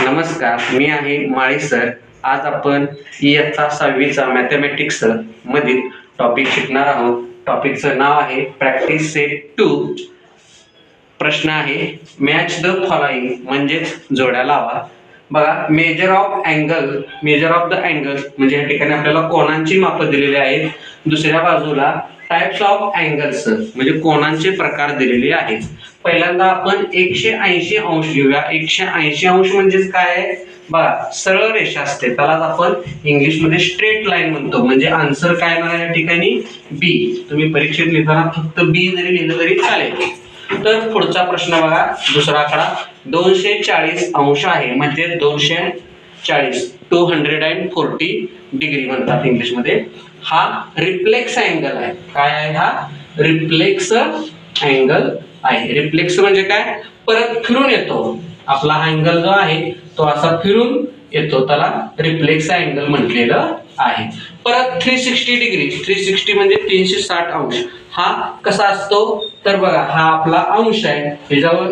नमस्कार मी आहे माळे सर. आज आपण इयत्ता सहावीचा मॅथमॅटिक्स मधील टॉपिक शिकणार आहोत. टॉपिकचं नाव आहे प्रॅक्टिस सेट टू प्रश्न आहे मॅच द फॉलोइंग म्हणजेच जोड्या लावा. बघा measure of angle measure of the angle म्हणजे या ठिकाणी आपल्याला कोणांची मापं दिलेली आहेत. दुसऱ्या बाजूला टाइप्स ऑफ अँगल्स म्हणजे कोणांचे प्रकार दिलेले आहेत. पहिल्यांदा आपण एकशे ऐंशी अंश घेऊया. एकशे ऐंशी अंश म्हणजेच काय आहे? बघा सरळ रेषा असते. त्यालाच आपण इंग्लिशमध्ये स्ट्रेट लाईन म्हणतो. म्हणजे आन्सर काय येणार या ठिकाणी? बी तुम्ही परीक्षेत लिहिताना फक्त बी जरी लिहिलं तरी चालेल. तर पुढचा प्रश्न बघा. दुसरा आकडा. दोनशे चाळीस अंश आहे. म्हणजे दोनशे चाळीस. Two hundred and forty degree म्हणतात इंग्लिशमध्ये. हा रिफ्लेक्स अँगल आहे. काय आहे हा? रिफ्लेक्स अँगल आहे. रिफ्लेक्स म्हणजे काय? परत फिरून येतो. आपला हा अँगल जो आहे तो असा फिरून येतो. त्याला रिफ्लेक्स अँगल म्हटलेलं आहे. परत three sixty degree three sixty म्हणजे तीनशे साठ अंश. हा कसा असतो? तर बघा हा आपला अंश आहे. ह्याच्यावर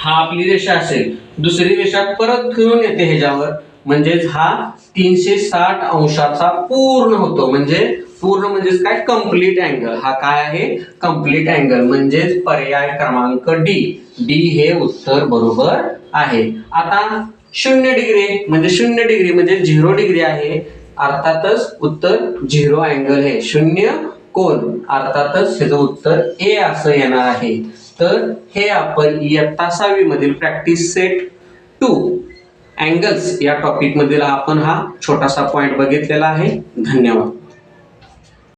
हा आपली रेषा असेल. दुसरी रेषा परत फिरून येते ह्याच्यावर. म्हणजेच हा तीनशे साठ अंशाचा पूर्ण होतो. म्हणजे पूर्ण म्हणजेच काय? कंप्लीट अँगल हा काय आहे? कंप्लीट अँगल म्हणजेच पर्याय क्रमांक डी डी हे उत्तर बरोबर आहे. आता शून्य डिग्री. म्हणजे शून्य डिग्री. म्हणजे झिरो डिग्री आहे. अर्थातच उत्तर झिरो अँगल आहे शून्य कोण अर्थातच ह्याचं उत्तर ए असं येणार आहे. तर हे आपण इयत्ता सहावी मधील प्रॅक्टिस सेट टू अँगल्स या टॉपिकमधील आपण हा छोटासा पॉईंट बघितलेला आहे. धन्यवाद.